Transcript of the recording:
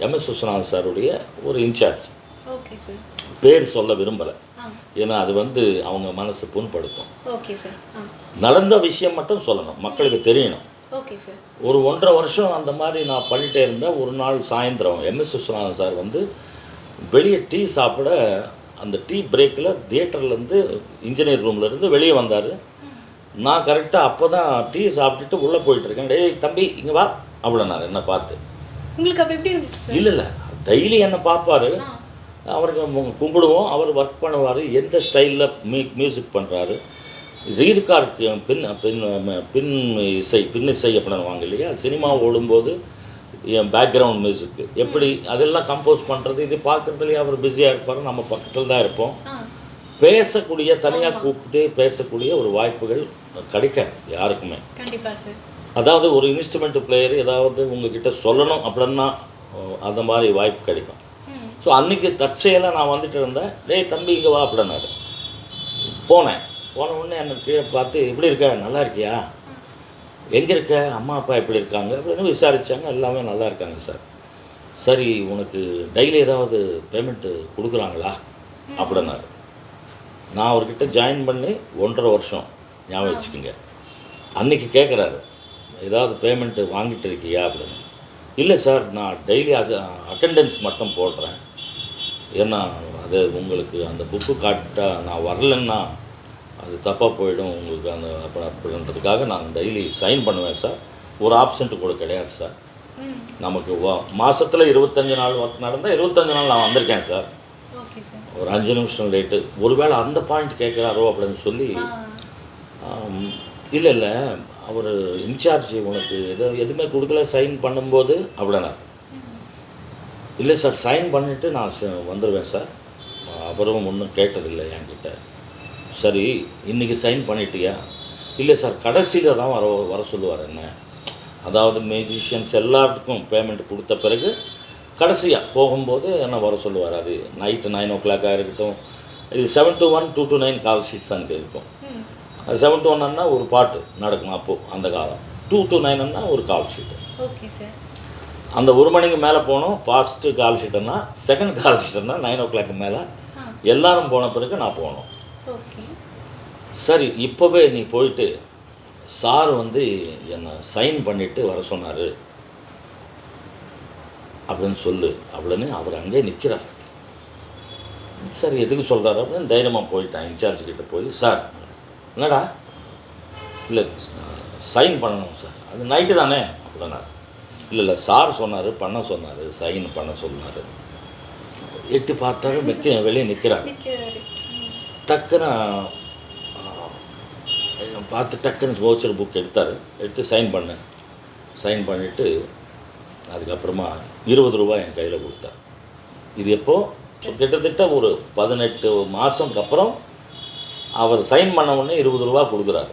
MS Viswanathan சாருடைய ஒரு incharge. Okay sir. பேர் சொல்ல விரும்பலை. ஏன்னா அது வந்து அவங்க மனசை புண்படுத்தும். Okay sir. நடந்த விஷயம் மட்டும் சொல்லணும். மக்களுக்கு தெரியணும். Okay sir. ஒரு ஒன்றரை வருஷம் அந்த மாதிரி நான் பண்ணிட்டே இருந்தேன். ஒரு நாள் சாயந்தரம் எம்எஸ் விஸ்வநாதன் சார் வந்து வெளியே டீ சாப்பிட அந்த டீ பிரேக்கில் தியேட்டர்லேருந்து இன்ஜினியர் ரூம்லேருந்து வெளியே வந்தார். நான் கரெக்டாக அப்போ தான் டீ சாப்பிட்டுட்டு உள்ளே போயிட்டுருக்கேன் டேய் தம்பி இங்கே வா. அப்படின்னாரு. என்னை பார்த்து. உங்களுக்கு அப்போ எப்படி இருந்துச்சு இல்லை இல்லை. டெய்லி என்னை பார்ப்பாரு அவருக்கு கும்பிடுவோம். அவர் ஒர்க் பண்ணுவார். எந்த ஸ்டைலில் மியூ மியூசிக் பண்ணுறாரு ரீரிகார்டு பின் பின் பின் இசை பின் இசை பண்ணுவாங்க இல்லையா? சினிமா ஓடும்போது என் பேக்ரவுண்ட் மியூசிக்கு எப்படி அதெல்லாம் கம்போஸ் பண்ணுறது இது பார்க்குறதுலேயே அவர் பிஸியாக இருப்பார். நம்ம பக்கத்தில் தான் இருப்போம். பேசக்கூடிய தனியாக கூப்பிட்டு பேசக்கூடிய ஒரு வாய்ப்புகள் கிடைக்காது யாருக்குமே. கண்டிப்பா சார் அதாவது ஒரு இன்ஸ்ட்ருமெண்ட் பிளேயர் ஏதாவது உங்ககிட்ட சொல்லணும் அப்படின்னா அந்த மாதிரி வாய்ப்பு கிடைக்கும். ஸோ அன்றைக்கி தற்செயலாக நான் வந்துட்டு இருந்தேன். டேய் தம்பி இங்கே வா அப்படின்னாரு. போனேன். போன உடனே எனக்கு கீழே பார்த்து எப்படி இருக்க? நல்லா இருக்கியா? எங்கே இருக்க? அம்மா அப்பா எப்படி இருக்காங்க? அப்படின்னு விசாரித்தாங்க எல்லாமே நல்லா இருக்காங்க சார். சரி உனக்கு டெய்லி ஏதாவது பேமெண்ட்டு கொடுக்குறாங்களா? அப்படின்னாரு. நான் அவர்கிட்ட ஜாயின் பண்ணி ஒன்றரை வருஷம் ஞாபகம் வச்சுக்கோங்க. அன்னைக்கு கேட்குறாரு ஏதாவது பேமெண்ட்டு வாங்கிட்டு இருக்கியா அப்படின்னு. இல்லை சார் நான் டெய்லி அட்டெண்டன்ஸ் மட்டும் போடுறேன். ஏன்னா அது உங்களுக்கு அந்த புக்கு காட்டா நான் வரலன்னா அது தப்பாக போயிடும். உங்களுக்கு அந்த அப்ப அப்படின்றதுக்காக நான் டெய்லி சைன் பண்ணுவேன் சார். ஒரு ஆப்சண்ட்டு கூட கிடையாது சார். நமக்கு மாதத்தில் இருபத்தஞ்சு நாள் ஒர்க் நடந்தால் இருபத்தஞ்சு நாள் நான் வந்திருக்கேன் சார். ஒரு அஞ்சு நிமிஷம் லேட்டு ஒருவேளை அந்த பாயிண்ட் கேட்குறாரோ அப்படின்னு சொல்லி இல்லை இல்லை. அவர் இன்சார்ஜ் உனக்கு. எதுவும் எதுவுமே கொடுக்கல சைன் பண்ணும்போது அப்படின்னா இல்லை சார் சைன் பண்ணிவிட்டு நான் ச- வந்துடுவேன் சார். அப்புறம் ஒன்றும் கேட்டதில்லை என்கிட்ட. சரி இன்றைக்கி சைன் பண்ணிட்டியா? இல்லை சார் கடைசியில் தான் வர வர சொல்லுவார் என்ன. அதாவது மியூசிஷியன்ஸ் எல்லாத்துக்கும் பேமெண்ட் கொடுத்த பிறகு கடைசியாக போகும்போது என்ன வர சொல்லுவார்? அது நைட்டு நைன் ஓ கிளாக்காக இருக்கட்டும். இது seven to one two to nine call sheets அங்கே இருக்கும். செவன் டு ஒன்னா ஒரு பாட்டு நடக்கும் அப்போது அந்த காலம். டூ டு நைன்னா ஒரு கால் ஷீட்டு ஓகே சார் அந்த ஒரு மணிக்கு மேலே போனோம் ஃபஸ்ட்டு கால் ஷீட்டுன்னா செகண்ட் கால் ஷீட்டுன்னா நைன் ஓ கிளாக் மேலே எல்லாரும் போன பிறகு நான் போனோம். ஓகே சரி இப்போவே நீ போயிட்டு சார் வந்து என்னை சைன் பண்ணிவிட்டு வர சொன்னார். அப்படின்னு சொல்லு. அப்படின்னு அவர் அங்கேயே நிற்கிறார் சரி எதுக்கு சொல்கிறாரு அப்படின்னு தைரியமாக போயிட்டேன் இன்சார்ஜ் கிட்ட போய் சார் என்னடா? இல்லை சைன் பண்ணணும் சார் அது நைட்டு தானே? அப்படின்னாரு இல்லை இல்லை சார் சொன்னார் பண்ண சொன்னார் சைன் பண்ண சொன்னார். எட்டி பார்த்தாரு நிற்க வெளியே ம் டக்குன்னு பார்த்து டக்குன்னு வவுச்சர் புக் எடுத்தார். எடுத்து சைன் பண்ணேன் சைன் பண்ணிவிட்டு அதுக்கப்புறமா இருபது ரூபாய் என் கையில் கொடுத்தார். இது எப்போ? கிட்டத்தட்ட ஒரு பதினெட்டு மாதம்க்கு அப்புறம் அவர் சைன் பண்ண உடனே இருபது ரூபா கொடுக்குறாரு.